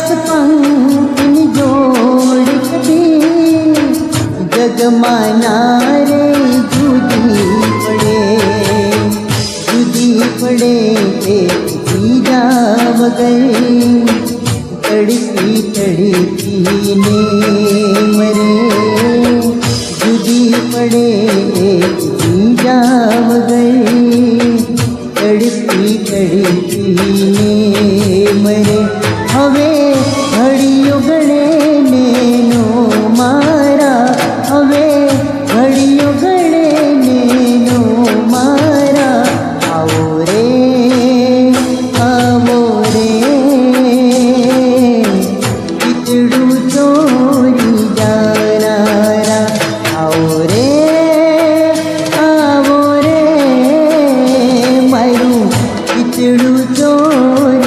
दस पंक्तिन जोड़ जग जगमाना रे जुदी पड़े जुदी पड़े एक जीजा बगल तड़पी तड़पी ने मरे जुदी पड़े एक जीजा बगल तड़पी तड़पी ने मरे હવે ઘડી ઉગડે નેનો મારા હવે ઘડી ઉગડે નેનો મારા આવો રે આવો રે પિતડું ચોરી જાનારા આવો રે આવો રે મારું પિતડું ચોરી